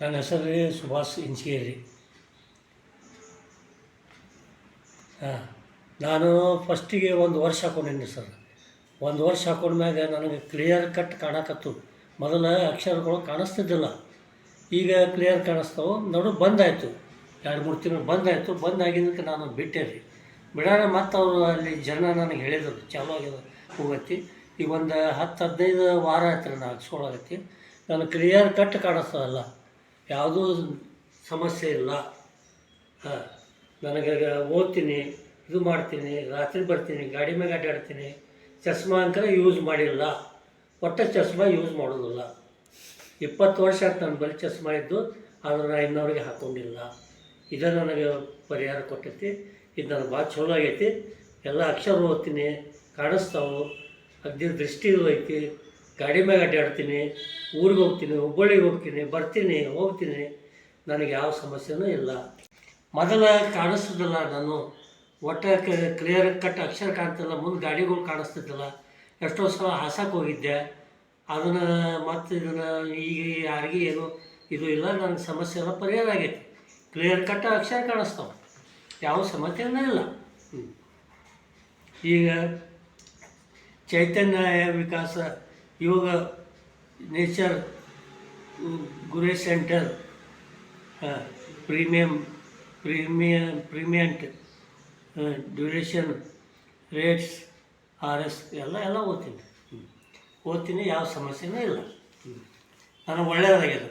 ನನ್ನ ಹೆಸರು ಸುಭಾಷ್ ಇಂಚಗೇರಿ ಹಾಂ, ನಾನು ಫಸ್ಟಿಗೆ ಒಂದು ವರ್ಷ ಹಾಕೊಂಡಿನಿ ಸರ್. ಒಂದು ವರ್ಷ ಹಾಕೊಂಡ್ಮ್ಯಾಗ ನನಗೆ ಕ್ಲಿಯರ್ ಕಟ್ ಕಾಣಕತ್ತು. ಮೊದಲ ಅಕ್ಷರಗಳು ಕಾಣಿಸ್ತಿದ್ದಿಲ್ಲ. ಈಗ ಕ್ಲಿಯರ್ ಕಾಣಿಸ್ತಾವೆ. ನೋಡು, ಬಂದಾಯಿತು. ಎರಡು, ಮೂರು ತಿಂಗಳು ಬಂದಾಯಿತು. ಬಂದಾಗಿದ್ದಕ್ಕೆ ನಾನು ಬಿಟ್ಟೆ ರೀ. ಬಿಡಾರ ಮತ್ತು ಅವರು ಅಲ್ಲಿ ಜನ ನನಗೆ ಹೇಳಿದರು, ಚಾಲು ಆಗಿದೆ ಹೋಗತ್ತಿ. ಈಗ ಒಂದು ಹತ್ತು ಹದಿನೈದು ವಾರ ಆಯ್ತು ರೀ ನಾನು ಹಾಕ್ಸ್ಕೊಳಗತ್ತಿ ನಾನು ಕ್ಲಿಯರ್ ಕಟ್ ಕಾಣಿಸ್ತದಲ್ಲ. ಯಾವುದೂ ಸಮಸ್ಯೆ ಇಲ್ಲ. ಹಾಂ, ನನಗೆ ಓದ್ತೀನಿ, ಇದು ಮಾಡ್ತೀನಿ, ರಾತ್ರಿ ಬರ್ತೀನಿ, ಗಾಡಿ ಮೇಲೆ ಅಡ್ಡಾಡ್ತೀನಿ, ಚಸ್ಮಾ ಅಂತ ಯೂಸ್ ಮಾಡಿಲ್ಲ. ಒಟ್ಟು ಚಸ್ಮಾ ಯೂಸ್ ಮಾಡೋದಿಲ್ಲ. ಇಪ್ಪತ್ತು ವರ್ಷ ಆಯ್ತು ನನ್ನ ಬಳಿ ಚಸ್ಮಾ ಇದ್ದು, ಆದರೆ ನಾನು ಇನ್ನೊರಿಗೆ ಹಾಕ್ಕೊಂಡಿಲ್ಲ ಇದು ನನಗೆ ಪರಿಹಾರ ಕೊಟ್ಟೈತಿ. ಇದು ನನಗೆ ಭಾಳ ಚಲೋ ಆಗೈತಿ. ಎಲ್ಲ ಅಕ್ಷರ ಓದ್ತೀನಿ, ಕಾಣಿಸ್ತಾವೆ, ಅಗ್ದಿ ದೃಷ್ಟಿ ಐತಿ ಗಾಡಿ ಮ್ಯಾಗ ಅಡ್ಡಾಡ್ತೀನಿ ಊರಿಗೆ ಹೋಗ್ತೀನಿ, ಹುಬ್ಬಳ್ಳಿಗೆ ಹೋಗ್ತೀನಿ, ಬರ್ತೀನಿ, ಹೋಗ್ತೀನಿ. ನನಗೆ ಯಾವ ಸಮಸ್ಯೆನೂ ಇಲ್ಲ. ಮೊದಲ ಕಾಣಿಸ್ತಿದ್ದಿಲ್ಲ ನಾನು, ಒಟ್ಟು ಕ್ಲಿಯರ್ ಕಟ್ ಅಕ್ಷರ ಕಾಣ್ತಿಲ್ಲ, ಮುಂದೆ ಗಾಡಿಗಳು ಕಾಣಿಸ್ತಿದ್ದಿಲ್ಲ. ಎಷ್ಟೋ ಸಲ ಹಾಸಕ್ಕೆ ಹೋಗಿದ್ದೆ. ಅದನ್ನು ಮತ್ತು ಇದನ್ನು ಈಗ ಯಾರಿಗೆ ಏನು, ಇದು ಇಲ್ಲ, ನನಗೆ ಸಮಸ್ಯೆ ಎಲ್ಲ ಪರಿಹಾರ ಆಗೈತಿ. ಕ್ಲಿಯರ್ ಕಟ್ ಅಕ್ಷರ ಕಾಣಿಸ್ತಾವೆ. ಯಾವ ಸಮಸ್ಯೆನೂ ಇಲ್ಲ. ಈಗ Chaitanya Vikasa Yoga nature cure centre premium premium, ಪ್ರೀಮಿಯಂಟ್ duration rates R S ಎಲ್ಲ ಎಲ್ಲ ಓದ್ತೀನಿ. ಓದ್ತೀನಿ, ಯಾವ ಸಮಸ್ಯೆನೂ ಇಲ್ಲ. ನನಗೆ ಒಳ್ಳೆಯದಾಗ್ಯದ